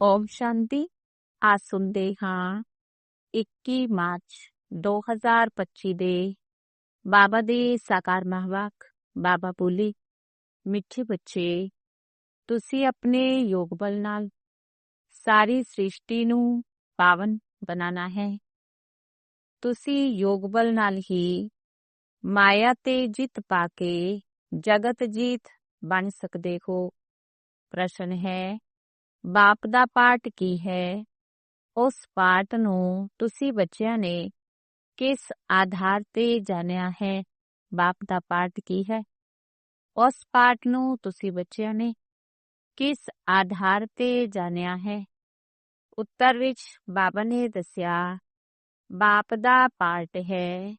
ਓਮ ਸ਼ਾਂਤੀ ਆ ਸੁਣਦੇ ਹਾਂ 21 ਮਾਰਚ 2025 ਦੇ ਬਾਬਾ ਦੇ ਸਾਕਾਰ ਮਹਵਾਕ ਬਾਬਾ ਬੋਲੀ ਮਿੱਠੇ ਬੱਚੇ ਤੁਸੀਂ ਆਪਣੇ ਯੋਗ ਬਲ ਨਾਲ ਸਾਰੀ ਸ੍ਰਿਸ਼ਟੀ ਨੂੰ ਪਾਵਨ ਬਣਾਉਣਾ ਹੈ ਤੁਸੀਂ ਯੋਗ ਬਲ ਨਾਲ ਹੀ ਮਾਇਆ ਤੇ ਜਿੱਤ ਪਾ ਕੇ ਜਗਤ ਜੀਤ ਬਣ ਸਕਦੇ ਹੋ ਪ੍ਰਸ਼ਨ ਹੈ ਬਾਪ ਦਾ ਪਾਠ ਕੀ ਹੈ? ਉਸ ਪਾਠ ਨੂੰ ਤੁਸੀਂ ਬੱਚਿਆਂ ਨੇ ਕਿਸ ਆਧਾਰ ਤੇ ਜਾਣਿਆ ਹੈ? ਬਾਪ ਦਾ ਪਾਠ ਕੀ ਹੈ? ਉਸ ਪਾਠ ਨੂੰ ਤੁਸੀਂ ਬੱਚਿਆਂ ਨੇ ਕਿਸ ਆਧਾਰ ਤੇ ਜਾਣਿਆ ਹੈ? ਉੱਤਰ ਵਿੱਚ ਬਾਬਾ ਨੇ ਦੱਸਿਆ, ਬਾਪ ਦਾ ਪਾਠ ਹੈ।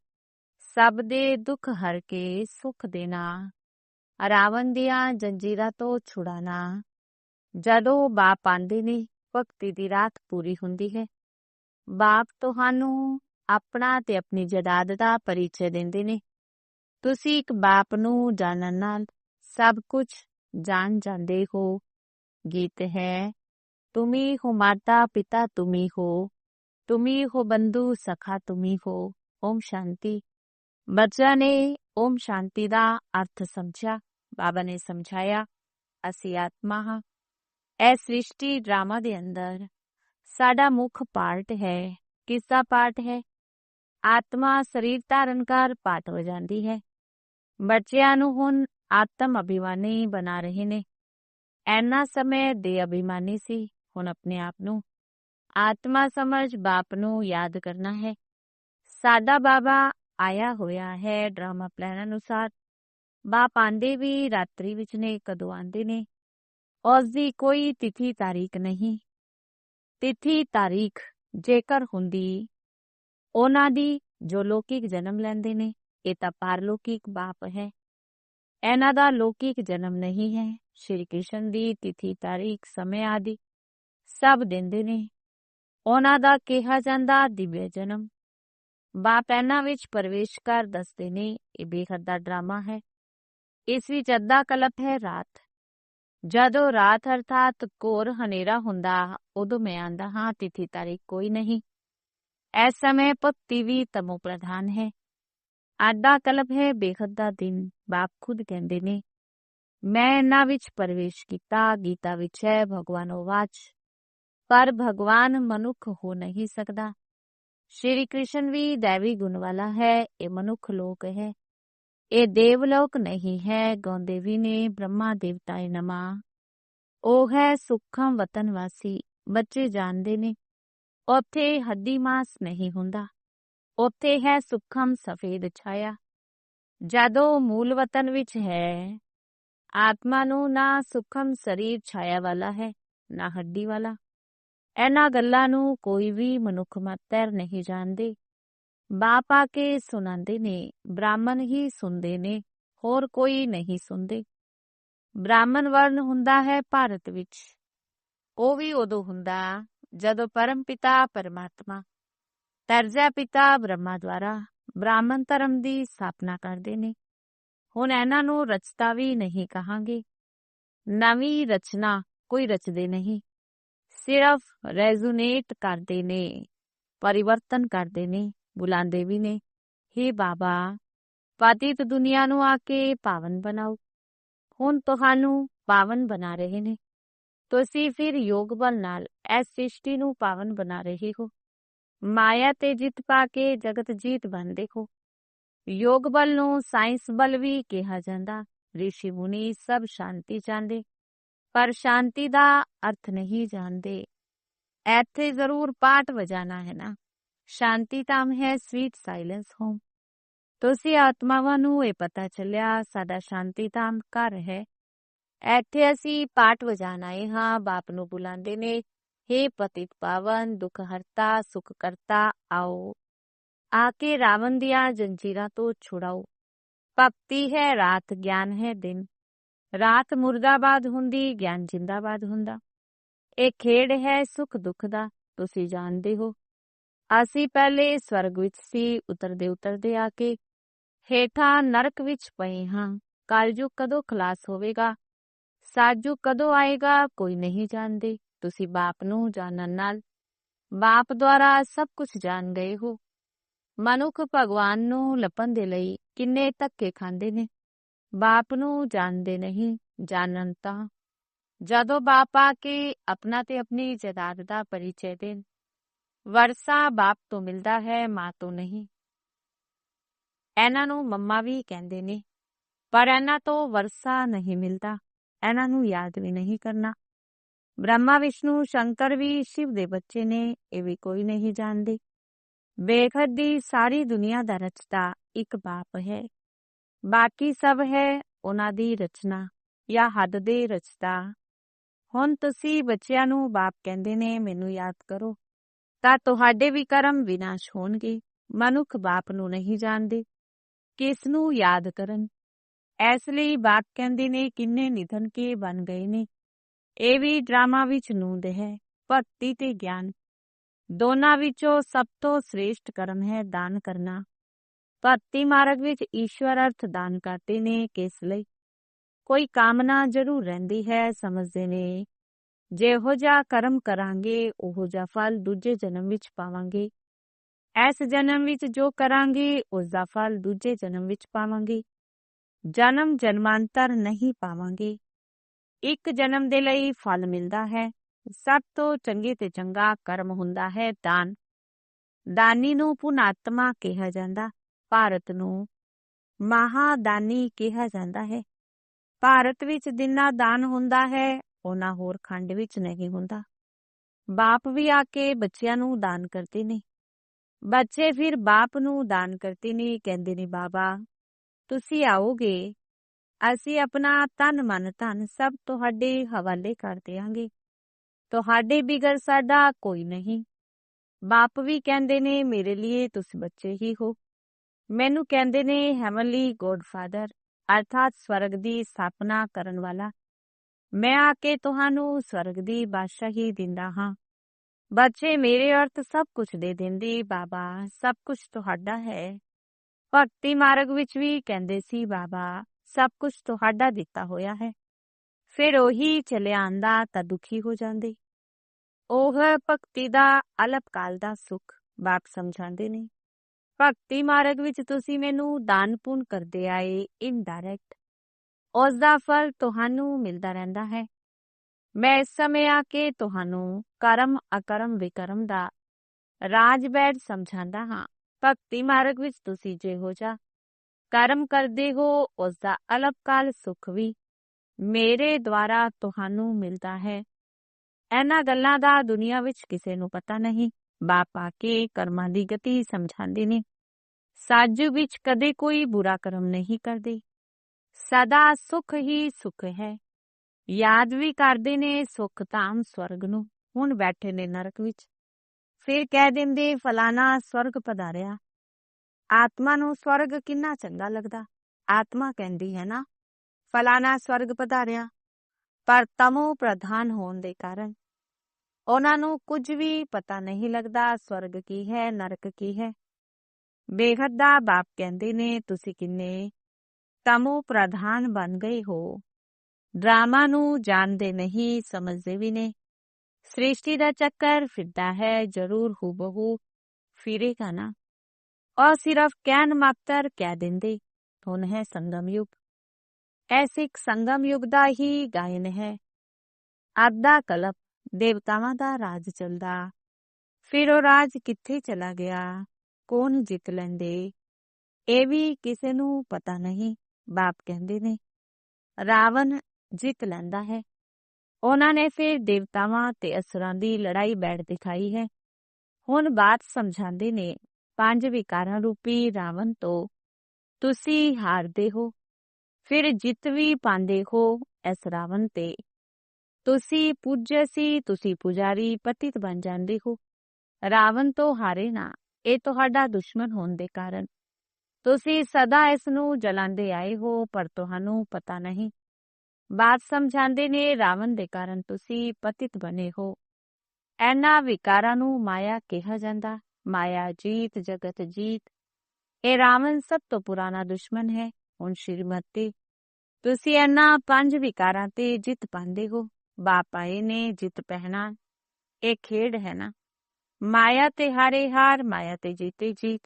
ਸਭ ਦੇ ਦੁੱਖ ਹਰ ਕੇ ਸੁਖ ਦੇਣਾ। ਰਾਵਣ ਦੀਆਂ ਜੰਜੀਰਾਂ ਤੋਂ ਛੁਡਾਣਾ। ਜਦੋਂ ਬਾਪ ਆਂਦੇ ਨੇ ਭਗਤੀ ਦੀ ਰਾਤ ਪੂਰੀ ਹੁੰਦੀ ਹੈ ਬਾਪ ਤੁਹਾਨੂੰ ਆਪਣਾ ਤੇ ਆਪਣੀ ਜਦਾਦ ਦਾ ਪਰਿਚੈ ਦਿੰਦੇ ਨੇ ਤੁਸੀਂ ਇੱਕ ਬਾਪ ਨੂੰ ਜਾਣਨ ਨਾਲ ਸਭ ਕੁਝ ਜਾਣ ਜਾਂਦੇ ਹੋ ਗੀਤ ਹੈ ਤੁਮੀ ਹੋ ਮਾਤਾ ਪਿਤਾ ਤੁਮੀ ਹੋ ਤੁਮੀ ਹੋ ਬੰਧੂ ਸਖਾ ਤੁਮੀ ਹੋ ਓਮ ਸ਼ਾਂਤੀ ਬੱਚਿਆਂ ਨੇ ਓਮ ਸ਼ਾਂਤੀ ਦਾ ਅਰਥ ਸਮਝਿਆ ਬਾਬਾ ਨੇ ਸਮਝਾਇਆ ਅਸੀਂ ਆਤਮਾ ਹਾਂ ਇਹ ਸ੍ਰਿਸ਼ਟੀ ਡਰਾਮਾ ਦੇ ਅੰਦਰ ਸਾਡਾ ਮੁੱਖ ਪਾਰਟ ਹੈ ਕਿਸ ਦਾ ਪਾਰਟ ਹੈ ਆਤਮਾ ਸਰੀਰ ਧਾਰਨ ਕਰ ਪਾਟ ਹੋ ਜਾਂਦੀ ਹੈ ਬੱਚਿਆਂ ਨੂੰ ਹੁਣ ਆਤਮ ਅਭਿਮਾਨੀ ਬਣਾ ਰਹੇ ਨੇ ਐਨਾ ਸਮੇਂ ਦੇ ਅਭਿਮਾਨੀ ਸੀ ਹੁਣ ਆਪਣੇ ਆਪ ਨੂੰ ਆਤਮਾ ਸਮਝ ਬਾਪ ਨੂੰ ਯਾਦ ਕਰਨਾ ਹੈ ਸਾਡਾ ਬਾਬਾ ਆਇਆ ਹੋਇਆ ਹੈ ਡਰਾਮਾ ਪਲਾਨ ਅਨੁਸਾਰ ਬਾਪ ਆਂਦੇ ਵੀ ਰਾਤਰੀ ਵਿੱਚ ਨੇ ਕਦੋਂ ਆਂਦੇ ਨੇ ਉਸ ਦੀ ਕੋਈ ਤਿਥੀ ਤਾਰੀਖ ਨਹੀਂ। ਤਿਥੀ ਤਾਰੀਖ ਜੇਕਰ ਹੁੰਦੀ, ਉਹਨਾਂ ਦੀ ਜੋ ਲੋਕਿਕ ਜਨਮ ਲੈਂਦੇ ਨੇ, ਇਹ ਤਾਂ ਪਾਰਲੋਕਿਕ ਬਾਪ ਹੈ। ਇਹਨਾਂ ਦਾ ਲੋਕਿਕ ਜਨਮ ਨਹੀਂ ਹੈ, ਸ਼੍ਰੀ ਕ੍ਰਿਸ਼ਨ ਦੀ ਤਿਥੀ ਤਾਰੀਖ ਸਮੇਂ ਆਦਿ ਸਭ ਦਿੰਦੇ ਨੇ। ਉਹਨਾਂ ਦਾ ਕਿਹਾ ਜਾਂਦਾ ਦਿਵਯ ਜਨਮ। ਬਾਪ ਇਹਨਾਂ ਵਿੱਚ ਪ੍ਰਵੇਸ਼ ਕਰ ਦੱਸਦੇ ਨੇ, ਇਹ ਬੇਹੱਦ ਦਾ ਡਰਾਮਾ ਹੈ। ਇਸ ਵਿੱਚ ਅੱਧਾ ਕਲਪ ਹੈ ਰਾਤ। ਜਦੋਂ ਰਾਤ ਅਰਥਾਤ ਕੋਰ ਹਨੇਰਾ ਹੁੰਦਾ, ਉਦੋਂ ਮੈਂ ਆਂਦਾ, ਹਾਂ, ਤਿਥੀ ਤਾਰੀਖ ਕੋਈ ਨਹੀਂ। ਇਸ ਸਮੇਂ ਭਗਤੀ ਵੀ ਤਮੋ ਪ੍ਰਧਾਨ ਹੈ। ਅੱਧਾ ਕਲਪ ਹੈ, ਬੇਹੱਦ ਦਾ ਦਿਨ, ਬਾਪ ਖੁਦ ਕਹਿੰਦੇ ਨੇ। ਮੈਂ ਇਹਨਾਂ ਵਿੱਚ ਪ੍ਰਵੇਸ਼ ਕੀਤਾ, ਗੀਤਾ ਵਿੱਚ ਹੈ, ਭਗਵਾਨੋ ਵਾਚ। ਪਰ ਭਗਵਾਨ ਮਨੁੱਖ ਹੋ ਨਹੀਂ ਸਕਦਾ। ਸ਼੍ਰੀ ਕ੍ਰਿਸ਼ਨ ਵੀ ਦੇਵੀ ਗੁਣ ਵਾਲਾ ਹੈ, ਇਹ ਮਨੁੱਖ ਲੋਕ ਹੈ। ਇਹ ਦੇਵਲੋਕ ਨਹੀਂ ਹੈ, ਗਾਉਂਦੇ ਨੇ ਬ੍ਰਹਮਾ ਦੇਵਤਾਏ ਨਮਾ। ਉਹ ਹੈ ਸੁਖਮ ਵਤਨ ਵਾਸੀ, ਬੱਚੇ ਜਾਣਦੇ ਨੇ। ਉੱਥੇ ਹੱਦੀ ਮਾਸ ਨਹੀਂ ਹੁੰਦਾ। ਉੱਥੇ ਹੈ ਸੁਖਮ ਸਫੇਦ ਛਾਇਆ। ਜਦੋਂ ਮੂਲ ਵਤਨ ਵਿੱਚ ਹੈ, ਆਤਮਾ ਨੂੰ ਨਾ ਸੁਖਮ ਸਰੀਰ ਛਾਇਆ ਵਾਲਾ ਹੈ, ਨਾ ਹੱਡੀ ਵਾਲਾ। ਇਹਨਾਂ ਗੱਲਾਂ ਨੂੰ ਕੋਈ ਵੀ ਮਨੁੱਖ ਮਾਤਰ ਨਹੀਂ ਜਾਣਦੇ। ਬਾਪ ਆ ਕੇ ਸੁਣਾਉਂਦੇ ਨੇ, ਬ੍ਰਾਹਮਣ ਹੀ ਸੁਣਦੇ ਨੇ, ਹੋਰ ਕੋਈ ਨਹੀਂ ਸੁਣਦੇ। ਬ੍ਰਾਹਮਣ ਵਰਨ ਹੁੰਦਾ ਹੈ ਭਾਰਤ ਵਿੱਚ। ਉਹ ਵੀ ਉਦੋਂ ਹੁੰਦਾ ਜਦੋਂ ਪਰਮ ਪਿਤਾ ਪਰਮਾਤਮਾ, ਤਰਜਾ ਪਿਤਾ ਬ੍ਰਹਮਾ ਦੁਆਰਾ ਬ੍ਰਾਹਮਣ ਧਰਮ ਦੀ ਸਥਾਪਨਾ ਕਰਦੇ ਨੇ। ਹੁਣ ਇਹਨਾਂ ਨੂੰ ਰਚਤਾ ਵੀ ਨਹੀਂ ਕਹਾਂਗੇ। ਨਵੀਂ ਰਚਨਾ ਕੋਈ ਰਚਦੇ ਨਹੀਂ। ਸਿਰਫ ਰੈਜ਼ੋਨੇਟ ਕਰਦੇ ਨੇ, ਪਰਿਵਰਤਨ ਕਰਦੇ ਨੇ। ਬੁਲਾਉਂਦੇ ਵੀ ਨੇ हे ਬਾਬਾ ਪਤਿਤ ਦੁਨੀਆ ਨੂੰ ਆ ਕੇ ਪਾਵਨ ਬਣਾਓ ਹੁਣ ਤੁਹਾਨੂੰ ਪਾਵਨ ਬਣਾ ਰਹੇ ਨੇ ਤੁਸੀਂ ਫਿਰ ਯੋਗ ਬਲ ਨਾਲ ਇਸ ਸ੍ਰਿਸ਼ਟੀ ਨੂੰ ਪਾਵਨ ਬਣਾ ਰਹੇ ਹੋ ਮਾਇਆ ਤੇ ਜਿੱਤ ਪਾ ਕੇ ਜਗਤ ਜੀਤ ਬਣਦੇ ਹੋ ਯੋਗ ਬਲ ਨੂੰ ਸਾਇੰਸ ਬਲ ਵੀ ਕਿਹਾ ਜਾਂਦਾ ઋષਿ ਮੁਨੀ ਸਭ ਸ਼ਾਂਤੀ ਚਾਹੁੰਦੇ ਪਰ ਸ਼ਾਂਤੀ ਦਾ ਅਰਥ ਨਹੀਂ ਜਾਣਦੇ ਇੱਥੇ ਜ਼ਰੂਰ ਪਾਠ ਵਜਾਣਾ ਹੈ ਨਾ ਸ਼ਾਂਤੀ ਧਾਮ ਹੈ ਸਵੀਟ ਸਾਇਲੈਂਸ ਹੋਮ ਤੁਸੀਂ ਆਤਮਾਵਾਂ ਨੂੰ ਇਹ ਪਤਾ ਚੱਲਿਆ, ਸਾਡਾ ਸ਼ਾਂਤੀ ਧਾਮ ਘਰ ਹੈ। ਇੱਥੇ ਅਸੀਂ ਪਾਠ ਵਜਾਣ ਆਏ ਹਾਂ, ਬਾਪ ਨੂੰ ਬੁਲਾਉਂਦੇ ਨੇ हे ਪਤਿਤ ਪਾਵਨ ਦੁਖ ਹਰਤਾ ਸੁਖ ਕਰਤਾ ਆਓ। ਆ ਕੇ ਰਾਵਣ ਦੀਆਂ ਜੰਜੀਰਾਂ ਤੋਂ ਛੁਡਾਓ। ਭਗਤੀ ਹੈ, ਰਾਤ ਗਿਆਨ ਹੈ, ਦਿਨ। ਰਾਤ ਮੁਰਦਾਬਾਦ ਹੁੰਦੀ, ਗਿਆਨ ਜਿੰਦਾਬਾਦ ਹੁੰਦਾ। ਇਹ ਖੇਡ ਹੈ, ਸੁਖ ਦੁੱਖ ਦਾ, ਤੁਸੀਂ ਜਾਣਦੇ ਹੋ। ਅਸੀਂ ਪਹਿਲੇ ਸਵਰਗ ਵਿੱਚ ਸੀ, ਉਤਰਦੇ ਉਤਰਦੇ ਆ ਕੇ ਹੇਠਾਂ ਨਰਕ ਵਿੱਚ ਪਏ ਹਾਂ। ਕਾਲਜੁਗ ਕਦੋਂ ਖਲਾਸ ਹੋਵੇਗਾ? ਸਾਜੂ ਕਦੋਂ ਆਏਗਾ? ਕੋਈ ਨਹੀਂ ਜਾਣਦੇ। ਤੁਸੀਂ ਬਾਪ ਨੂੰ ਜਾਣਨ ਨਾਲ ਬਾਪ ਦੁਆਰਾ ਸਭ ਕੁਝ ਜਾਣ ਗਏ ਹੋ। ਮਨੁੱਖ ਭਗਵਾਨ ਨੂੰ ਲੱਭਣ ਦੇ ਲਈ ਕਿੰਨੇ ਧੱਕੇ ਖਾਂਦੇ ਨੇ। ਬਾਪ ਨੂੰ ਜਾਣਦੇ ਨਹੀਂ, ਜਾਣਨ ਤਾਂ। ਜਦੋਂ ਬਾਪ ਆ ਕੇ ਆਪਣਾ ਤੇ ਆਪਣੀ ਜਾਇਦਾਦ ਦਾ ਪਰਿਚੈ ਦੇਣ ਵਰਸਾ ਬਾਪ ਤੋਂ ਮਿਲਦਾ ਹੈ, ਮਾਂ ਤੋਂ ਨਹੀਂ। ਇਹਨਾਂ ਨੂੰ ਮੰਮਾ ਵੀ ਕਹਿੰਦੇ ਨੇ, ਪਰ ਇਹਨਾਂ ਤੋਂ ਵਰਸਾ ਨਹੀਂ ਮਿਲਦਾ। ਇਹਨਾਂ ਨੂੰ ਯਾਦ ਵੀ ਨਹੀਂ ਕਰਨਾ। ਬ੍ਰਹਮਾ, ਵਿਸ਼ਨੂੰ, ਸ਼ੰਕਰ ਵੀ ਸ਼ਿਵ ਦੇ ਬੱਚੇ ਨੇ, ਇਹ ਵੀ ਕੋਈ ਨਹੀਂ ਜਾਣਦੇ। ਬੇਖਦ ਦੀ ਸਾਰੀ ਦੁਨੀਆ ਦਾ ਰਚਤਾ ਇੱਕ ਬਾਪ ਹੈ। ਬਾਕੀ ਸਭ ਹੈ ਉਹਨਾਂ ਦੀ ਰਚਨਾ ਜਾਂ ਹੱਦ ਦੇ ਰਚਤਾ ਹੁਣ ਤੁਸੀਂ ਬੱਚਿਆਂ ਨੂੰ ਬਾਪ ਕਹਿੰਦੇ ਨੇ, ਮੈਨੂੰ ਯਾਦ ਕਰੋ। ਤਾਂ ਤੁਹਾਡੇ ਵੀ ਕਰਮ ਵਿਨਾਸ਼ ਹੋਣਗੇ, ਮਨੁੱਖ ਬਾਪ ਨੂੰ ਨਹੀਂ ਜਾਣਦੇ। ਕਿਸ ਨੂੰ ਯਾਦ ਕਰਨ? ਇਸ ਲਈ ਬਾਪ ਕਹਿੰਦੇ ਨੇ, ਕਿੰਨੇ ਨਿਧਨ ਕੇ ਬਣ ਗਏ ਨੇ। ਇਹ ਵੀ ਡਰਾਮਾ ਵਿੱਚ ਨੂੰਦ ਹੈ, ਭਗਤੀ ਤੇ ਗਿਆਨ। ਦੋਨਾਂ ਵਿੱਚੋਂ ਸਭ ਤੋਂ ਸ੍ਰੇਸ਼ਟ ਕਰਮ ਹੈ ਦਾਨ ਕਰਨਾ। ਭਗਤੀ ਮਾਰਗ ਵਿੱਚ ਈਸ਼ਵਰ ਅਰਥ ਦਾਨ ਕਰਦੇ ਨੇ ਕਿਸ ਲਈ? ਕੋਈ ਕਾਮਨਾ ਜ਼ਰੂਰ ਰਹਿੰਦੀ ਹੈ, ਸਮਝਦੇ ਨੇ ਜਿਹੋ ਜਿਹਾ ਕਰਮ ਕਰਾਂਗੇ, ਉਹੋ ਜਿਹਾ ਫਲ ਦੂਜੇ ਜਨਮ ਵਿੱਚ ਪਾਵਾਂਗੇ। ਇਸ ਜਨਮ ਵਿੱਚ ਜੋ ਕਰਾਂਗੇ, ਉਸ ਦਾ ਫਲ ਦੂਜੇ ਜਨਮ ਵਿੱਚ ਪਾਵਾਂਗੇ। ਜਨਮ ਜਨਮਾਂਤਰ ਨਹੀਂ ਪਾਵਾਂਗੇ। ਇੱਕ ਜਨਮ ਦੇ ਲਈ ਫਲ ਮਿਲਦਾ ਹੈ। ਸਭ ਤੋਂ ਚੰਗੇ ਤੇ ਚੰਗਾ ਕਰਮ ਹੁੰਦਾ ਹੈ ਦਾਨ। ਦਾਨੀ ਨੂੰ ਪੁਨਾਤਮਾ ਕਿਹਾ ਜਾਂਦਾ, ਭਾਰਤ ਨੂੰ ਮਹਾਦਾਨੀ ਕਿਹਾ ਜਾਂਦਾ ਹੈ। ਭਾਰਤ ਵਿੱਚ ਜਿੰਨਾ ਦਾਨ ਹੁੰਦਾ ਹੈ ਉਹਨਾਂ ਹੋਰ ਖੰਡ ਵਿੱਚ ਨਹੀਂ ਹੁੰਦਾ। ਬਾਪ ਵੀ ਆ ਕੇ ਬੱਚਿਆਂ ਨੂੰ ਦਾਨ ਕਰਦੇ ਨੇ ਬੱਚੇ ਫਿਰ ਬਾਪ ਨੂੰ ਦਾਨ ਕਰਦੇ ਨੇ ਕਹਿੰਦੇ ਨੇ, ਬਾਬਾ, ਤੁਸੀਂ ਆਓਗੇ, ਅਸੀਂ ਆਪਣਾ ਤਨ ਮਨ ਧਨ ਸਭ ਤੁਹਾਡੇ ਹਵਾਲੇ ਕਰ ਦੇਾਂਗੇ ਤੁਹਾਡੇ ਬਿਗਰ ਸਾਡਾ ਕੋਈ ਨਹੀਂ। ਬਾਪ ਵੀ ਕਹਿੰਦੇ ਨੇ, ਮੇਰੇ ਲਈ ਤੁਸੀਂ ਬੱਚੇ ਹੀ ਹੋ। ਮੈਨੂੰ ਕਹਿੰਦੇ ਨੇ ਹੈਵਨਲੀ ਗੋਡਫਾਦਰ ਅਰਥਾਤ ਸਵਰਗ ਦੀ ਸਥਾਪਨਾ ਕਰਨ ਵਾਲਾ ਮੈਂ ਆ ਕੇ ਤੁਹਾਨੂੰ ਸਵਰਗ ਦੀ ਬਾਦਸ਼ਾਹੀ ਦਿੰਦਾ ਹਾਂ। ਬੱਚੇ ਮੇਰੇ ਅਰਥ ਸਭ ਕੁਝ ਦੇ ਦਿੰਦੀ, ਬਾਬਾ, ਸਭ ਕੁਝ ਤੁਹਾਡਾ ਹੈ। ਭਗਤੀ ਮਾਰਗ ਵਿੱਚ ਵੀ ਕਹਿੰਦੇ ਸੀ, ਬਾਬਾ, ਸਭ ਕੁਝ ਤੁਹਾਡਾ ਦਿੱਤਾ ਹੋਇਆ ਹੈ। ਫਿਰ ਉਹੀ ਚਲਿਆ ਆਂਦਾ ਤਾਂ ਦੁਖੀ ਹੋ ਜਾਂਦੇ। ਉਹ ਭਗਤੀ ਦਾ ਅਲਪਕਾਲ ਦਾ ਸੁਖ ਬਾਪ ਸਮਝਾਉਂਦੇ ਨੇ। ਭਗਤੀ ਮਾਰਗ ਵਿੱਚ ਤੁਸੀਂ ਮੈਨੂੰ ਦਾਨ ਪੁੰਨ ਕਰਦੇ ਆਏ ਇਨਡਾਇਰੈਕਟ ਉਸ ਦਾ ਫਲ ਤੁਹਾਨੂੰ ਮਿਲਦਾ ਰਹਿੰਦਾ ਹੈ। ਮੈਂ ਇਸ ਸਮੇਂ ਆ ਕੇ ਤੁਹਾਨੂੰ ਕਰਮ ਅਕਰਮ ਵਿਕਰਮ ਦਾ ਰਾਜ ਬੈਠ ਸਮਝਾਉਂਦਾ ਹਾਂ। ਭਗਤੀ ਮਾਰਗ ਵਿੱਚ ਤੁਸੀਂ ਜਿਹੋ ਜਾ ਕਰਮ ਕਰਦੇ ਹੋ, ਉਸ ਦਾ ਅਲਪਕਾਲ ਸੁਖ ਵੀ ਮੇਰੇ ਦੁਆਰਾ ਤੁਹਾਨੂੰ ਮਿਲਦਾ ਹੈ। ਇਹਨਾਂ ਗੱਲਾਂ ਦਾ ਦੁਨੀਆ ਵਿੱਚ ਕਿਸੇ ਨੂੰ ਪਤਾ ਨਹੀਂ। ਬਾਪ ਆ ਕੇ ਕਰਮਾਂ ਦੀ ਗਤੀ ਸਮਝਾਉਂਦੇ ਨੇ। ਸਾਜੂ ਵਿੱਚ ਕਦੇ ਕੋਈ ਬੁਰਾ ਕਰਮ ਨਹੀਂ ਕਰਦੇ। ਸਦਾ ਸੁਖ ਹੀ ਸੁਖ ਹੈ। ਯਾਦ ਵੀ ਕਰਦੇ ਨੇ ਸੁਖ ਧਾਮ ਸਵਰਗ ਨੂੰ, ਹੁਣ ਬੈਠੇ ਨੇ ਨਰਕ ਵਿੱਚ। ਫਿਰ ਕਹਿ ਦਿੰਦੇ, ਫਲਾਣਾ ਸਵਰਗ ਪਧਾਰਿਆ। ਆਤਮਾ ਨੂੰ ਸਵਰਗ ਕਿੰਨਾ ਚੰਗਾ ਲੱਗਦਾ। ਆਤਮਾ ਕਹਿੰਦੀ ਹੈ ਨਾ, ਫਲਾਣਾ ਸਵਰਗ ਪਧਾਰਿਆ। ਪਰ ਤਮੋ ਪ੍ਰਧਾਨ ਹੋਣ ਦੇ ਕਾਰਨ। ਉਹਨਾਂ ਨੂੰ ਕੁਝ ਵੀ ਪਤਾ ਨਹੀਂ ਲੱਗਦਾ ਸਵਰਗ ਕੀ ਹੈ, ਨਰਕ ਕੀ ਹੈ। ਬੇਹੱਦ ਦਾ ਬਾਪ ਕਹਿੰਦੇ ਨੇ, ਤੁਸੀਂ ਕਿੰਨੇ ਤਮੋ ਪ੍ਰਧਾਨ ਬਣ ਗਏ ਹੋ ਡਰਾਮਾ ਨੂੰ ਜਾਣਦੇ ਨਹੀਂ ਸਮਝਦੇ ਵੀ ਨੇ ਸ੍ਰਿਸ਼ਟੀ ਦਾ ਚੱਕਰ ਫਿਰਦਾ ਹੈ ਜ਼ਰੂਰ ਹੂਬਹੂ ਫਿਰੇਗਾ ਨਾ ਔਰ ਸਿਰਫ ਕਹਿਣ ਮਾਤਰ ਕਹਿ ਦਿੰਦੇ ਹੁਣ ਹੈ ਸੰਗਮ ਯੁਗ ਐਸੇ ਇੱਕ ਸੰਗਮ ਯੁਗ ਦਾ ਹੀ ਗਾਇਨ ਹੈ ਆਦਾ ਕਲਪ ਦੇਵਤਾਵਾਂ ਦਾ ਰਾਜ ਚੱਲਦਾ ਫਿਰ ਉਹ ਰਾਜ ਕਿੱਥੇ ਚਲਾ ਗਿਆ ਕੌਣ ਜਿੱਤ ਲੈਂਦੇ ਇਹ ਵੀ ਕਿਸੇ ਨੂੰ ਪਤਾ ਨਹੀਂ ਬਾਪ ਕਹਿੰਦੇ ਨੇ, ਰਾਵਣ ਜਿੱਤ ਲੈਂਦਾ ਹੈ। ਉਹਨਾਂ ਨੇ ਫਿਰ ਦੇਵਤਾਵਾਂ ਤੇ ਅਸੁਰਾਂ ਦੀ ਲੜਾਈ ਬੈਠ ਦਿਖਾਈ ਹੈ। ਹੁਣ ਬਾਤ ਸਮਝਾਉਂਦੇ ਨੇ, ਪੰਜ ਵਿਕਾਰਾਂ ਰੂਪੀ ਰਾਵਣ ਤੋਂ, ਤੁਸੀਂ ਹਾਰਦੇ ਹੋ, ਫਿਰ ਜਿੱਤ ਵੀ ਪਾਉਂਦੇ ਹੋ ਇਸ ਰਾਵਣ ਤੇ। ਤੁਸੀਂ ਪੂਜਯ ਸੀ, ਤੁਸੀਂ ਪੁਜਾਰੀ ਪਤਿਤ ਬਣ ਜਾਂਦੇ ਹੋ। ਰਾਵਣ ਤੋਂ ਹਾਰੇ ਨਾ, ਇਹ ਤੁਹਾਡਾ ਦੁਸ਼ਮਣ ਹੋਣ ਦੇ ਕਾਰਨ। ਤੁਸੀਂ ਸਦਾ ਇਸ ਨੂੰ ਜਲਾਉਂਦੇ ਆਏ ਹੋ, ਪਰ ਤੁਹਾਨੂੰ ਪਤਾ ਨਹੀਂ। ਬਾਤ ਸਮਝਾਉਂਦੇ ਨੇ ਰਾਵਣ ਦੇ ਕਾਰਨ ਤੁਸੀਂ ਪਤਿਤ ਬਣੇ ਹੋ। ਐਨਾ ਵਿਕਾਰਾਂ ਨੂੰ ਮਾਇਆ ਕਿਹਾ ਜਾਂਦਾ। ਮਾਇਆ ਜੀਤ, ਜਗਤ ਜੀਤ। ਇਹ ਰਾਵਣ ਸਭ ਤੋਂ ਪੁਰਾਣਾ ਦੁਸ਼ਮਣ ਹੈ। ਹੁਣ ਸ਼੍ਰੀਮਤੀ, ਤੁਸੀਂ ਇਹਨਾਂ ਪੰਜ ਵਿਕਾਰਾਂ ਤੇ ਜਿੱਤ ਪਾਉਂਦੇ ਹੋ। ਬਾਪ ਆਏ ਨੇ ਜਿੱਤ ਪਹਿਣਾ ਇਹ ਖੇਡ ਹੈ ਨਾ। ਮਾਇਆ ਤੇ ਹਾਰੇ ਹਾਰ, ਮਾਇਆ ਤੇ ਜੀਤੇ ਜੀਤ।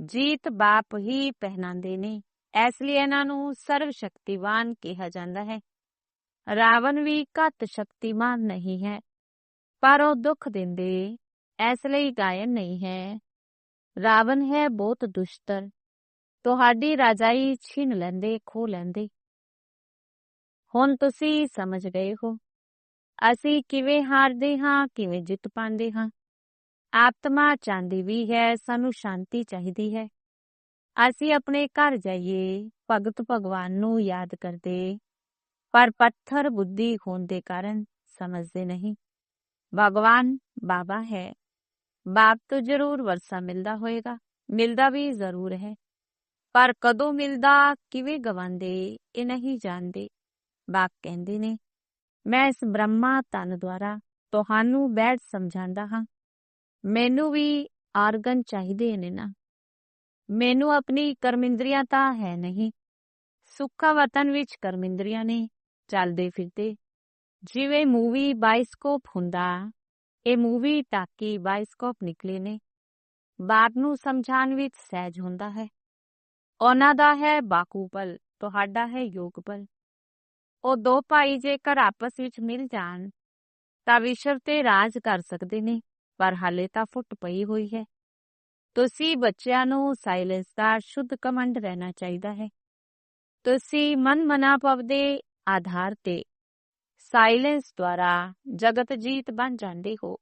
ਜੀਤ ਬਾਪ ਹੀ ਪਹਿਨਾਉਂਦੇ ਨੇ। ਇਸ ਲਈ ਇਹਨਾਂ ਨੂੰ ਸਰਵ ਸ਼ਕਤੀਵਾਨ ਕਿਹਾ ਜਾਂਦਾ ਹੈ। ਰਾਵਣ ਵੀ ਘੱਟ ਸ਼ਕਤੀਮਾਨ ਨਹੀਂ ਹੈ, ਪਰ ਉਹ ਦੁੱਖ ਦਿੰਦੇ, ਇਸ ਲਈ ਗਾਇਨ ਨਹੀਂ ਹੈ। ਰਾਵਣ ਹੈ ਬਹੁਤ ਦੁਸ਼ਟਰ ਤੁਹਾਡੀ ਰਾਜਾਈ ਛਿਨ ਲੈਂਦੇ ਖੋ ਲੈਂਦੇ। ਹੁਣ ਤੁਸੀਂ ਸਮਝ ਗਏ ਹੋ, ਅਸੀਂ ਕਿਵੇਂ ਹਾਰਦੇ ਹਾਂ, ਕਿਵੇਂ ਜਿੱਤ ਪਾਉਂਦੇ ਹਾਂ। ਆਤਮਾ ਚਾਹੁੰਦੀ ਵੀ ਹੈ, ਸਾਨੂੰ ਸ਼ਾਂਤੀ ਚਾਹੀਦੀ ਹੈ। ਅਸੀਂ ਆਪਣੇ ਘਰ ਜਾਈਏ, ਭਗਤ ਭਗਵਾਨ ਨੂੰ ਯਾਦ ਕਰਦੇ, ਪਰ ਪੱਥਰ ਬੁੱਧੀ ਹੋਣ ਦੇ ਕਾਰਨ ਸਮਝਦੇ ਨਹੀਂ। ਭਗਵਾਨ ਬਾਬਾ ਹੈ। ਬਾਪ ਤੋਂ ਜ਼ਰੂਰ ਵਰਸਾ ਮਿਲਦਾ ਹੋਏਗਾ, ਮਿਲਦਾ ਵੀ ਜ਼ਰੂਰ ਹੈ। ਪਰ ਕਦੋਂ ਮਿਲਦਾ, ਕਿਵੇਂ ਗਵਾਉਂਦੇ, ਇਹ ਨਹੀਂ ਜਾਣਦੇ। ਬਾਪ ਕਹਿੰਦੇ ਨੇ, ਮੈਂ ਇਸ ਬ੍ਰਹਮਾ ਤਨ ਦੁਆਰਾ ਤੁਹਾਨੂੰ ਬੈਠ ਸਮਝਾਉਂਦਾ ਹਾਂ। ਮੈਨੂੰ ਵੀ ਆਰਗਨ ਚਾਹੀਦੇ ਨੇ ਨਾ। ਮੈਨੂੰ ਆਪਣੀ ਕਰਮਿੰਦਰੀਆਂ ਤਾਂ ਹੈ ਨਹੀਂ। ਸੁੱਖਾ ਵਤਨ ਵਿੱਚ ਕਰਮਿੰਦਰੀਆਂ ਨੇ ਚੱਲਦੇ ਫਿਰਦੇ। ਜਿਵੇਂ ਮੂਵੀ ਬਾਇਸਕੋਪ ਹੁੰਦਾ, ਇਹ ਮੂਵੀ ਟਾਕੀ ਬਾਇਸਕੋਪ ਨਿਕਲੇ ਨੇ। ਬਾਪ ਨੂੰ ਸਮਝਾਉਣ ਵਿੱਚ ਸਹਿਜ ਹੁੰਦਾ ਹੈ। ਉਹਨਾਂ ਦਾ ਹੈ ਬਾਕੂਪਲ, ਤੁਹਾਡਾ ਹੈ ਯੋਗਪਲ। ਉਹ ਦੋ ਭਾਈ ਜੇਕਰ ਆਪਸ ਵਿੱਚ ਮਿਲ ਜਾਣ, ਤਾਂ ਵਿਸ਼ਵ ਤੇ ਰਾਜ ਕਰ ਸਕਦੇ ਨੇ। ਪਰ ਹਾਲੇ ਤਾਂ ਫੁੱਟ ਪਈ ਹੋਈ ਹੈ। ਤੁਸੀਂ ਬੱਚਿਆਂ ਨੂੰ ਸਾਇਲੈਂਸ ਦਾ ਸ਼ੁੱਧ ਕਮੰਡ ਰਹਿਣਾ ਚਾਹੀਦਾ ਹੈ। ਤੁਸੀਂ ਮਨ ਮਨਾ ਆਧਾਰ ਤੇ ਸਾਇਲੈਂਸ ਦੁਆਰਾ ਜਗਤ ਜੀਤ ਬਣ ਜਾਂਦੇ ਹੋ।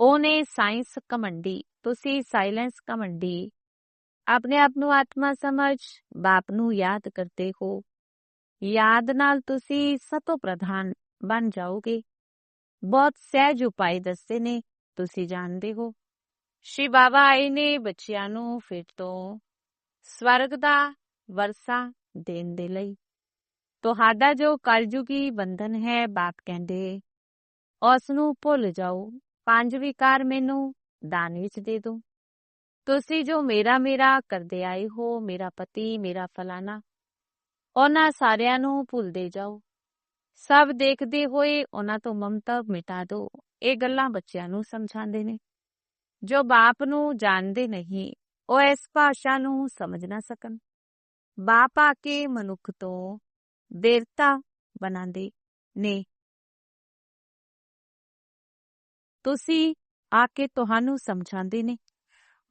ਉਹਨੇ ਸਾਇੰਸ ਕਮੰਡੀ ਤੁਸੀਂ ਸਾਇਲੈਂਸ ਕਮੰਡੀ ਆਪਣੇ ਆਪ ਨੂੰ ਆਤਮਾ ਸਮਝ, ਬਾਪ ਨੂੰ ਯਾਦ ਕਰਦੇ ਹੋ। ਯਾਦ ਨਾਲ ਤੁਸੀਂ ਸਤੋ ਪ੍ਰਧਾਨ ਬਣ ਜਾਓਗੇ। ਬਹੁਤ ਸਹਿਜ ਉਪਾਏ ਦੱਸੇ ਨੇ। ਤੁਸੀਂ ਜਾਣਦੇ ਹੋ। ਸ਼੍ਰੀ ਬਾਬਾ ਆਏ ਨੇ ਬੱਚਿਆਂ ਨੂੰ ਫਿਰ ਤੋਂ ਸਵਰਗ ਦਾ ਵਰਸਾ ਦੇਣ ਦੇ ਲਈ। ਤੁਹਾਡਾ ਜੋ ਕਲਯੁਗੀ ਬੰਧਨ ਹੈ ਬਾਪ ਕਹਿੰਦੇ ਉਸ ਨੂੰ ਭੁੱਲ ਜਾਓ। ਪੰਜ ਵਿਕਾਰ ਮੈਨੂੰ ਦਾਨ ਵਿੱਚ ਦੇ ਦਿਓ। ਤੁਸੀਂ ਜੋ ਮੇਰਾ ਮੇਰਾ ਕਰਦੇ ਆਏ ਹੋ, ਮੇਰਾ ਪਤੀ, ਮੇਰਾ ਫਲਾਣਾ, ਉਹਨਾਂ ਸਾਰਿਆਂ ਨੂੰ ਭੁੱਲਦੇ ਜਾਓ। ਸਭ ਦੇਖਦੇ ਹੋਏ ਉਹਨਾਂ ਤੋਂ ਮਮਤਾ ਮਿਟਾ ਦਿਓ। ਇਹ ਗੱਲਾਂ ਬੱਚਿਆਂ ਨੂੰ ਸਮਝਾਉਂਦੇ ਨੇ। ਜੋ ਬਾਪ ਨੂੰ ਜਾਣਦੇ ਨਹੀਂ, ਉਹ ਇਸ ਭਾਸ਼ਾ ਨੂੰ ਸਮਝ ਨਾ ਸਕਣ। ਬਾਪ ਆ ਕੇ ਮਨੁੱਖ ਤੋਂ ਦੇਵਤਾ ਬਣਾਉਂਦੇ ਨੇ। ਤੁਸੀਂ ਆ ਕੇ ਤੁਹਾਨੂੰ ਸਮਝਾਉਂਦੇ ਨੇ।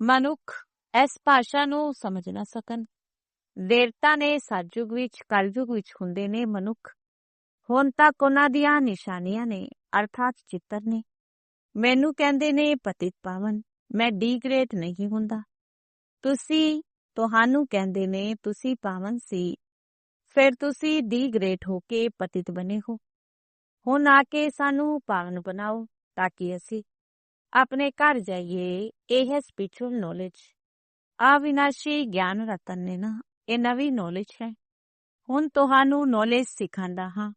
ਮਨੁੱਖ ਇਸ ਭਾਸ਼ਾ ਨੂੰ ਸਮਝ ਨਾ ਸਕਣ। ਦੇਵਤਾ ਨੇ ਸਤਜੁਗ ਵਿੱਚ, ਕਲਯੁਗ ਵਿੱਚ ਹੁੰਦੇ ਨੇ ਮਨੁੱਖ। ਹੁਣ ਤੱਕ ਉਹਨਾਂ ਦੀਆਂ ਨਿਸ਼ਾਨੀਆਂ ਨੇ, ਅਰਥਾਤ ਚਿੱਤਰ ਨੇ। ਮੈਨੂੰ ਕਹਿੰਦੇ ਨੇ, ਪਤਿਤ ਪਾਵਨ, ਮੈਂ ਡੀਗ੍ਰੇਡ ਨਹੀਂ ਹੁੰਦਾ। ਤੁਸੀਂ, ਤੁਹਾਨੂੰ ਕਹਿੰਦੇ ਨੇ, ਤੁਸੀਂ ਪਾਵਨ ਸੀ। ਫਿਰ ਤੁਸੀਂ ਡੀਗ੍ਰੇਡ ਹੋ ਕੇ ਪਤਿਤ ਬਣੇ ਹੋ। ਹੁਣ ਆ ਕੇ ਸਾਨੂੰ ਪਾਵਨ ਬਣਾਓ, ਤਾਂ ਕਿ ਅਸੀਂ ਆਪਣੇ ਘਰ ਜਾਈਏ, ਇਹ ਹੈ ਸਪਿਰਚੁਅਲ ਨੋਲੇਜ ਅਵਿਨਾਸ਼ੀ ਗਿਆਨ ਰਤਨ ਨੇ ਨਾ, ਇਹ ਨਵੀਂ ਨੋਲੇਜ ਹੈ। ਹੁਣ ਤੁਹਾਨੂੰ ਨੋਲੇਜ ਸਿਖਾਉਂਦਾ ਹਾਂ।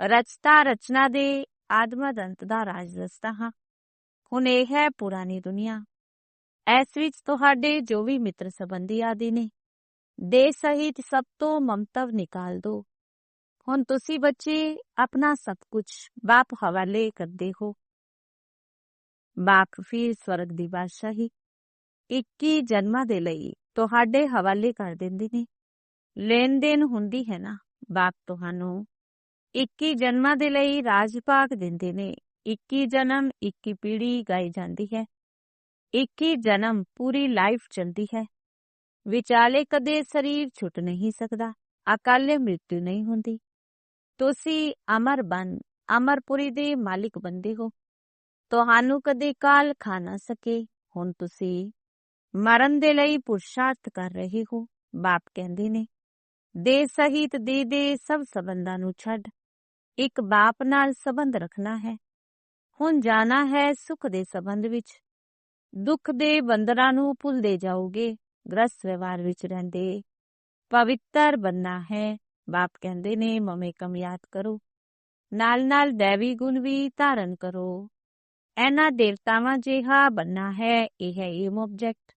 ਰਚਤਾ ਰਚਨਾ ਦੇ ਆਦਮਦ ਅੰਤ ਦਾ ਰਾਜ ਦੱਸਦਾ ਹਾਂ। ਹੁਣ ਇਹ ਹੈ ਪੁਰਾਣੀ ਦੁਨੀਆ। ਇਸ ਵਿੱਚ ਤੁਹਾਡੇ ਜੋ ਵੀ ਮਿੱਤਰ ਸੰਬੰਧੀ ਆਦਿ ਨੇ, ਦੇ ਸਹਿਤ ਸਭ ਤੋਂ ਮਮਤਵ ਨਿਕਾਲ ਦੋ। ਹੁਣ ਤੁਸੀਂ ਬੱਚੇ ਆਪਣਾ ਸਭ ਕੁਝ ਬਾਪ ਹਵਾਲੇ ਕਰਦੇ ਹੋ। ਬਾਪ ਫਿਰ ਸਵਰਗ ਦੀ ਬਾਦਸ਼ਾਹੀ 21 ਜਨਮਾਂ ਦੇ ਲਈ ਤੁਹਾਡੇ ਹਵਾਲੇ ਕਰ ਦਿੰਦੇ ਨੇ। ਲੈਣ ਦੇਣ ਹੁੰਦੀ ਹੈ ਨਾ, ਬਾਪ ਤੁਹਾਨੂੰ 21 ਜਨਮਾਂ ਦੇ ਲਈ ਰਾਜ ਭਾਗ ਦਿੰਦੇ ਨੇ। 21 ਜਨਮ 21 ਪੀੜੀ ਗਾਈ ਜਾਂਦੀ ਹੈ। 21 ਜਨਮ ਪੂਰੀ ਲਾਈਫ ਚਲਦੀ ਹੈ। ਵਿਚਾਲੇ ਕਦੇ ਸਰੀਰ ਛੁੱਟ ਨਹੀਂ ਸਕਦਾ, ਅਕਾਲੇ ਮ੍ਰਿਤਿਉ ਨਹੀਂ ਹੁੰਦੀ। ਤੁਸੀਂ ਅਮਰ ਬਨ ਅਮਰਪੁਰੀ ਦੇ ਮਾਲਿਕ ਬੰਦੇ ਹੋ। ਤੁਹਾਨੂੰ ਕਦੇ ਕਾਲ ਖਾ ਨਾ ਸਕੇ। ਹੁਣ ਤੁਸੀਂ ਮਰਨ ਦੇ ਲਈ ਪੁਰਸ਼ਾਰਥ ਕਰ ਰਹੇ ਹੋ, ਬਾਪ ਕਹਿੰਦੇ ਨੇ। ਦੇ ਸਹਿਤ ਦੇ ਦੇ ਸਭ ਸਬੰਧਾਂ ਨੂੰ ਛੱਡ। ਇੱਕ ਬਾਪ ਨਾਲ ਸਬੰਧ ਰੱਖਣਾ ਹੈ। ਹੁਣ ਜਾਣਾ ਹੈ ਸੁਖ ਦੇ ਸਬੰਧ ਵਿੱਚ। ਦੁੱਖ ਦੇ ਬੰਦਰਾਂ ਨੂੰ ਭੁੱਲਦੇ ਜਾਓਗੇ, ਗ੍ਰਸਤ ਵਿਵਹਾਰ ਵਿੱਚ ਰਹਿੰਦੇ। ਪਵਿੱਤਰ ਬੰਨਾ ਹੈ, ਬਾਪ ਕਹਿੰਦੇ ਨੇ, ਮਮੇ ਮਮੇਕਮ ਯਾਦ ਕਰੋ। ਨਾਲ ਨਾਲ ਦੇਵੀ ਗੁਣ ਵੀ ਧਾਰਨ ਕਰੋ। ਇਹਨਾਂ ਦੇਵਤਾਵਾਂ ਜਿਹਾ ਬੰਨਾ ਹੈ, ਇਹ ਹੈ ਏਮ ਆਬਜੈਕਟ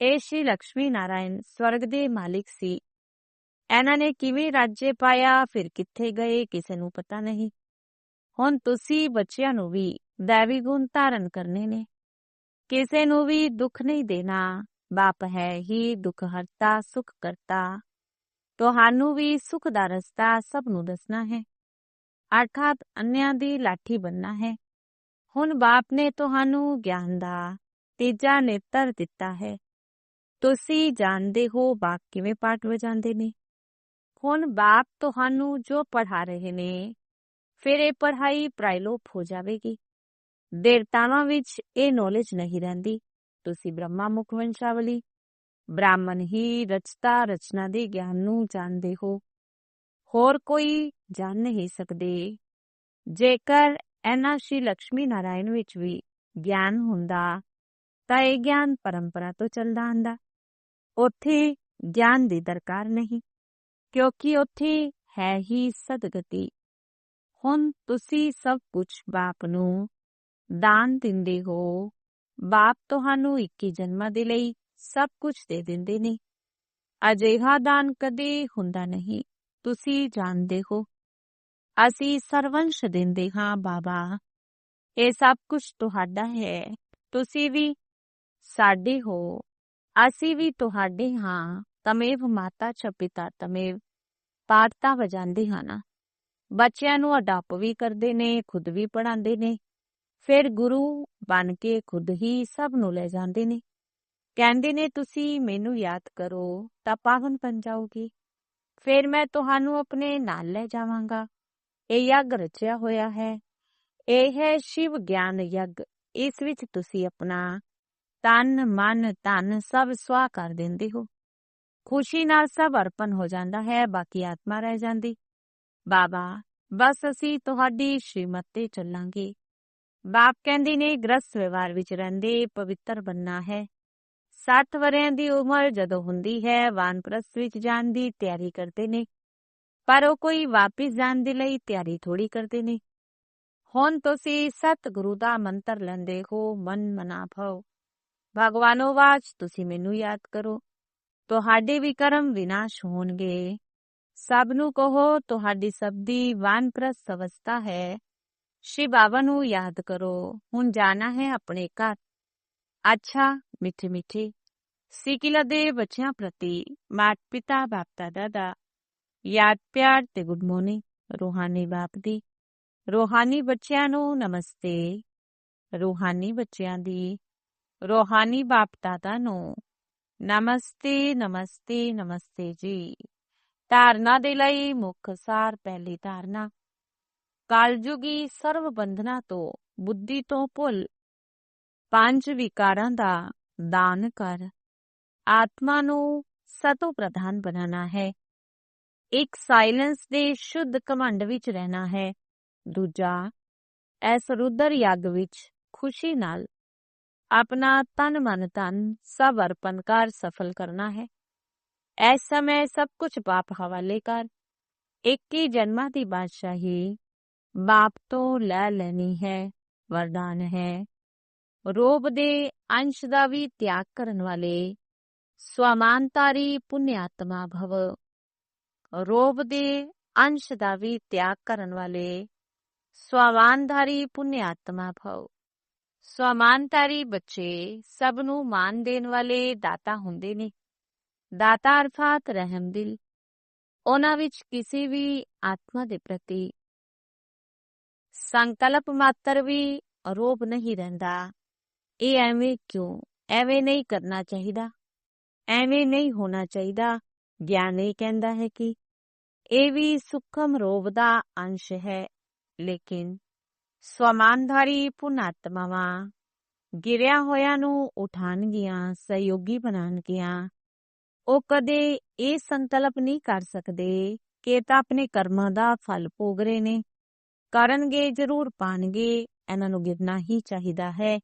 ਇਹ ਸ਼੍ਰੀ ਲక్ష్ਮੀ ਨਾਰਾਇਣ ਸਵਰਗ ਦੇ ਮਾਲਿਕ ਸੀ। ਇਹਨਾਂ ਨੇ ਕਿਵੇਂ ਰਾਜੇ ਪਾਇਆ, ਫਿਰ ਕਿੱਥੇ ਗਏ, ਕਿਸੇ ਨੂੰ ਪਤਾ ਨਹੀਂ। ਹੁਣ ਤੁਸੀਂ ਬੱਚਿਆਂ ਨੂੰ ਵੀ ਦੇਵੀ ਗੁਣ ਧਾਰਨ ਕਰਨੇ ਨੇ। ਕਿਸੇ ਨੂੰ ਵੀ ਦੁੱਖ ਨਹੀਂ ਦੇਣਾ, ਬਾਪ ਹੈ ਹੀ ਦੁੱਖ ਹਰਤਾ, ਸੁਖ ਕਰਤਾ। ਤੁਹਾਨੂੰ ਵੀ ਸੁਖ ਦਾ ਰਸਤਾ ਸਭ ਨੂੰ ਦੱਸਣਾ ਹੈ। ਅਰਥਾਤ ਅੰਨਿਆਂ ਦੀ ਲਾਠੀ ਬੰਨਣਾ ਹੈ। ਹੁਣ ਬਾਪ ਨੇ ਤੁਹਾਨੂੰ ਗਿਆਨ ਦਾ ਤੀਜਾ ਨੇਤਰ ਦਿੱਤਾ ਹੈ। ਤੁਸੀਂ ਜਾਣਦੇ ਹੋ ਬਾਪ ਕਿਵੇਂ ਪਾਠ ਵਜਾਉਂਦੇ ਨੇ। ਹੁਣ ਬਾਪ ਤੁਹਾਨੂੰ ਜੋ ਪੜ੍ਹਾ ਰਹੇ ਨੇ, ਫਿਰ ਇਹ ਪੜ੍ਹਾਈ ਪ੍ਰਾਇਲੋਪ ਹੋ ਜਾਵੇਗੀ। ਦੇਵਤਾਵਾਂ ਵਿੱਚ ਇਹ ਨੌਲੇਜ ਨਹੀਂ ਰਹਿੰਦੀ। ਤੁਸੀਂ ਬ੍ਰਹਮਾ ਮੁਖ ਵੰਸ਼ਾਵਲੀ ਬ੍ਰਾਹਮਣ ਹੀ ਰਚਤਾ ਰਚਨਾ ਦੇ ਗਿਆਨ ਨੂੰ ਜਾਣਦੇ ਹੋ। ਹੋਰ ਕੋਈ ਜਾਣ ਨਹੀਂ ਸਕਦੇ। ਜੇਕਰ ਐਨਾ ਸ਼੍ਰੀ ਲక్ష్ਮੀ ਨਾਰਾਇਣ ਵਿੱਚ ਵੀ ਗਿਆਨ ਹੁੰਦਾ, ਤਾਂ ਇਹ ਗਿਆਨ ਪਰੰਪਰਾ ਤੋਂ ਚੱਲਦਾ ਆਂਦਾ ਉੱਥੇ ਗਿਆਨ ਦੀ ਦਰਕਾਰ ਨਹੀਂ। ਕਿਉਂਕਿ ਉੱਥੇ ਹੈ ਹੀ ਸਦਗਤੀ ਹੁਣ ਤੁਸੀਂ ਸਭ ਕੁਝ ਬਾਪ ਨੂੰ ਦਾਨ ਦਿੰਦੇ ਹੋ ਬਾਪ ਤੁਹਾਨੂੰ 21 ਜਨਮਾਂ ਦੇ ਲਈ ਸਭ ਕੁਝ ਦੇ ਦਿੰਦੇ ਨੇ ਅਜਿਹਾ ਦਾਨ ਕਦੇ ਹੁੰਦਾ ਨਹੀਂ ਤੁਸੀਂ ਜਾਣਦੇ ਹੋ ਅਸੀਂ ਸਰਵੰਸ਼ ਦਿੰਦੇ ਹਾਂ ਬਾਬਾ ਇਹ ਸਭ ਕੁਝ ਤੁਹਾਡਾ ਹੈ ਤੁਸੀਂ ਵੀ ਸਾਡੇ ਹੋ ਅਸੀਂ ਵੀ ਤੁਹਾਡੇ ਹਾਂ ਤਮੇਵ ਮਾਤਾ ਚ ਪਿਤਾ ਤਮੇਵ ਪਾਠਤਾ ਵਜਾਉਂਦੇ ਹਨ। ਬੱਚਿਆਂ ਨੂੰ ਅਡਾਪ ਵੀ ਕਰਦੇ ਨੇ, ਖੁਦ ਵੀ ਪੜਾਉਂਦੇ ਨੇ। ਫਿਰ ਗੁਰੂ ਬਣ ਕੇ ਖੁਦ ਹੀ ਸਭ ਨੂੰ ਲੈ ਜਾਂਦੇ ਨੇ। ਕਹਿੰਦੇ ਨੇ, ਤੁਸੀਂ ਮੈਨੂੰ ਯਾਦ ਕਰੋ, ਤਾਂ ਪਾਵਨ ਬਣ ਜਾਓਗੇ। ਫਿਰ ਮੈਂ ਤੁਹਾਨੂੰ ਆਪਣੇ ਨਾਲ ਲੈ ਜਾਵਾਂਗਾ। ਇਹ ਯੱਗ ਰਚਿਆ ਹੋਇਆ ਹੈ। ਇਹ ਹੈ ਸ਼ਿਵ ਗਿਆਨ ਯੱਗ। ਇਸ ਵਿੱਚ ਤੁਸੀਂ ਆਪਣਾ ਤਨ, ਮਨ, ਧਨ ਸਭ ਸਵਾ ਕਰ ਦਿੰਦੇ ਹੋ। ਖੁਸ਼ੀ ਨਾਲ ਸਭ ਅਰਪਣ ਹੋ ਜਾਂਦਾ ਹੈ, ਬਾਕੀ ਆਤਮਾ ਰਹਿ ਜਾਂਦੀ। ਬਾਬਾ, ਬਸ ਅਸੀਂ ਤੁਹਾਡੀ ਸ਼੍ਰੀਮਤ ਤੇ ਚੱਲਾਂਗੇ। ਬਾਪ ਕਹਿੰਦੇ ਨੇ, ਗ੍ਰਸਥ ਵਿਵਹਾਰ ਵਿੱਚ ਰਹਿੰਦੇ ਪਵਿੱਤਰ ਬੰਨਾ ਹੈ। 60 ਵਰਿਆਂ ਦੀ ਉਮਰ ਜਦੋਂ ਹੁੰਦੀ ਹੈ, ਵਾਨਪ੍ਰਸਥ ਵਿੱਚ ਜਾਣ ਦੀ ਤਿਆਰੀ ਕਰਦੇ ਨੇ। ਪਰ ਉਹ ਕੋਈ ਵਾਪਿਸ ਜਾਣ ਦੇ ਲਈ ਤਿਆਰੀ ਥੋੜੀ ਕਰਦੇ ਨੇ। ਹੁਣ ਤੁਸੀਂ ਸਤ ਗੁਰੂ ਦਾ ਮੰਤਰ ਲੈਂਦੇ ਹੋ, ਮਨ ਮਨਾ ਭਉ ਭਗਵਾਨੋ ਵਾਚ, ਤੁਸੀਂ ਮੈਨੂੰ ਯਾਦ ਕਰੋ। ਤੁਹਾਡੇ ਵੀ ਕਰਮ ਵਿਨਾਸ਼ ਹੋਣਗੇ। ਸਭ ਨੂੰ ਕਹੋ, ਤੁਹਾਡੀ ਸਭ ਦੀ ਵਾਨਪ੍ਰਸਥ ਅਵਸਥਾ ਹੈ। ਸ਼੍ਰੀ ਬਾਬਾ ਨੂੰ ਯਾਦ ਕਰੋ, ਹੁਣ ਜਾਣਾ ਹੈ ਆਪਣੇ ਘਰ। ਅੱਛਾ, ਮਿੱਠੇ ਮਿੱਠੇ। ਸਿਕਿਲਾ ਦੇ ਬੱਚਿਆਂ ਪ੍ਰਤੀ ਮਾਤ ਪਿਤਾ ਬਾਪ ਦਾਦਾ। ਯਾਦ ਪਿਆਰ ਤੇ ਗੁੱਡ ਮਾਰਨਿੰਗ, ਰੂਹਾਨੀ ਬਾਪ ਦੀ। ਰੂਹਾਨੀ ਬੱਚਿਆਂ ਨੂੰ ਨਮਸਤੇ। ਰੂਹਾਨੀ ਬੱਚਿਆਂ ਦੀ। ਰੂਹਾਨੀ ਬਾਪ ਦਾਦਾ ਨੂੰ ਨਮਸਤੇ ਨਮਸਤੇ ਨਮਸਤੇ ਜੀ। ਧਾਰਨਾ ਦੇ ਲਈ ਮੁੱਖ ਸਾਰ ਪਹਿਲੀ ਧਾਰਨਾ। ਕਾਲਜੁਗੀ ਸਰਵ ਬੰਧਨਾ ਤੋਂ ਬੁੱਧੀ ਤੋਂ ਭੁੱਲ। ਪੰਜ ਵਿਕਾਰਾਂ ਦਾ ਦਾਨ ਕਰ। ਆਤਮਾ ਨੂੰ ਸਤੋ ਪ੍ਰਧਾਨ ਬਣਾਉਣਾ ਹੈ। ਇੱਕ ਸਾਇਲੈਂਸ ਦੇ ਸ਼ੁੱਧ ਕਮੰਡ ਵਿੱਚ ਰਹਿਣਾ ਹੈ। ਦੂਜਾ ਐਸ ਰੁਦਰ ਯੱਗ ਵਿੱਚ ਖੁਸ਼ੀ ਨਾਲ ਆਪਣਾ ਤਨ ਮਨ ਧਨ ਸਭ ਅਰਪਣ ਕਰ ਸਫਲ ਕਰਨਾ ਹੈ ਇਸ ਸਮੇਂ ਸਭ ਕੁਝ ਬਾਪ ਹਵਾਲੇ ਕਰ ਇੱਕ ਹੀ ਜਨਮਾਂ ਦੀ ਬਾਦਸ਼ਾਹੀ ਬਾਪ ਤੋਂ ਲੈ ਲੈਣੀ ਹੈ ਵਰਦਾਨ ਹੈ ਰੋਬ ਦੇ ਅੰਸ਼ ਦਾ ਵੀ ਤਿਆਗ ਕਰਨ ਵਾਲੇ ਸਵਮਾਨਤਾਰੀ ਪੁਨਿਆਤਮਾ ਭਵ ਰੋਬ ਦੇ ਅੰਸ਼ ਦਾ ਵੀ ਤਿਆਗ ਕਰਨ ਵਾਲੇ ਸਵਮਾਨਧਾਰੀ ਪੁਨਿਆਤਮਾ ਭਵ ਸਵਮਾਨਤਾਰੀ ਬੱਚੇ ਸਭ ਨੂੰ ਮਾਨ ਦੇਣ ਵਾਲੇ ਦਾਤਾ ਹੁੰਦੇ ਨੇ। ਦਾਤਾ ਅਰਥਾਤ ਰਹਿਮਦਿਲ ਉਹਨਾਂ ਵਿੱਚ ਕਿਸੇ ਵੀ ਆਤਮਾ ਦੇ ਪ੍ਰਤੀ ਸੰਕਲਪ ਮਾਤਰ ਵੀ ਰੋਬ ਨਹੀਂ ਰਹਿੰਦਾ। ਇਹ ਐਵੇਂ ਕਿਉਂ? ਐਵੇਂ ਨਹੀਂ ਕਰਨਾ ਚਾਹੀਦਾ। ਐਵੇਂ ਨਹੀਂ ਹੋਣਾ ਚਾਹੀਦਾ। ਗਿਆਨ ਇਹ ਕਹਿੰਦਾ ਹੈ ਕਿ ਇਹ ਵੀ ਸੁਖਮ ਰੋਬ ਦਾ ਅੰਸ਼ ਹੈ। ਲੇਕਿਨ ਸਵਮਾਨਧਾਰੀ ਪੁਨਾਤਮਾਵਾਂ ਗਿਰਿਆ ਹੋਇਆਂ ਨੂੰ ਉਠਾਣਗੀਆਂ, ਸਹਿਯੋਗੀ ਬਣਾਣਗੀਆਂ। ਉਹ ਕਦੇ ਇਹ ਸੰਕਲਪ ਨਹੀਂ ਕਰ ਸਕਦੇ ਕਿ ਤਾਂ ਆਪਣੇ ਕਰਮਾਂ ਦਾ ਫਲ ਭੋਗ ਰਹੇ ਨੇ। ਕਰਨਗੇ, ਜ਼ਰੂਰ ਪਾਣਗੇ, ਇਹਨਾਂ ਨੂੰ ਗਿਰਨਾ ਹੀ ਚਾਹੀਦਾ ਹੈ।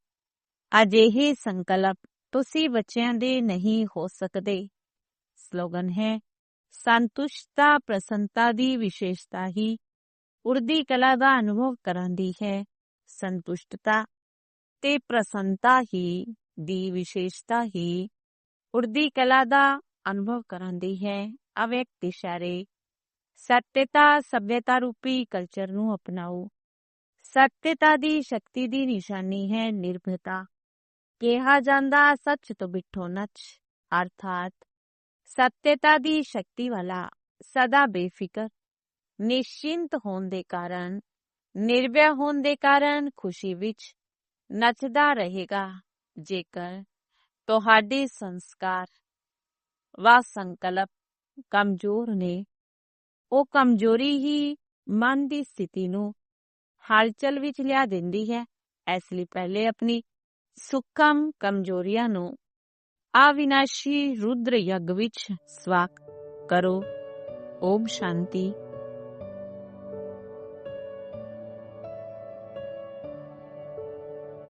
ਅਜਿਹੇ ਸੰਕਲਪ ਤੁਸੀਂ ਬੱਚਿਆਂ ਦੇ ਨਹੀਂ ਹੋ ਸਕਦੇ। ਸਲੋਗਨ ਹੈ, ਸੰਤੁਸ਼ਟਤਾ ਪ੍ਰਸੰਤਾ ਦੀ ਵਿਸ਼ੇਸ਼ਤਾ ਹੀ। ਉਰਦੀ ਕਲਾ ਦਾ ਅਨੁਭਵ ਕਰਾਂਦੀ ਹੈ ਸੰਤੁਸ਼ਟਤਾ ਤੇ ਪ੍ਰਸੰਤਾ ਹੀ ਦੀ ਵਿਸ਼ੇਸ਼ਤਾ ਹੀ ਉਰਦੀ ਕਲਾ ਦਾ ਅਨੁਭਵ ਕਰਾਂਦੀ ਹੈ ਅਵਿਅਕਤ ਇਸ਼ਾਰੇ ਸੱਤਿਤਾ ਸਭਿਅਤਾ ਰੂਪੀ ਕਲਚਰ ਨੂੰ ਅਪਣਾਓ ਸਤਿਅਤਾ ਦੀ ਸ਼ਕਤੀ ਦੀ ਨਿਸ਼ਾਨੀ ਹੈ ਨਿਰਭਤਾ ਕਿਹਾ ਜਾਂਦਾ ਸੱਚ ਤੋਂ ਬਿਠੋ ਨਚ ਅਰਥਾਤ ਸਤਿਅਤਾ ਦੀ ਸ਼ਕਤੀ ਵਾਲਾ ਸਦਾ ਬੇਫਿਕਰ ਨਿਸ਼ਚਿੰਤ ਹੋਣ ਦੇ ਕਾਰਨ, ਨਿਰਭੈ ਹੋਣ ਦੇ ਕਾਰਨ ਖੁਸ਼ੀ ਵਿੱਚ ਨੱਚਦਾ ਰਹੇਗਾ। ਜੇਕਰ ਤੁਹਾਡੇ ਸੰਸਕਾਰ ਵਾ ਸੰਕਲਪ ਕਮਜ਼ੋਰ ਨੇ, ਉਹ ਕਮਜ਼ੋਰੀ ਹੀ ਮਨ ਦੀ ਸਥਿਤੀ ਨੂੰ ਹਲਚਲ ਵਿੱਚ ਲਿਆ ਦਿੰਦੀ ਹੈ। ਇਸ ਲਈ ਪਹਿਲੇ ਆਪਣੀ ਸੁਖਮ ਕਮਜ਼ੋਰੀਆਂ ਨੂੰ ਅਵਿਨਾਸ਼ੀ ਰੁਦਰ ਯੱਗ ਵਿੱਚ ਸਵਾਕ ਕਰੋ। ਓਮ ਸ਼ਾਂਤੀ।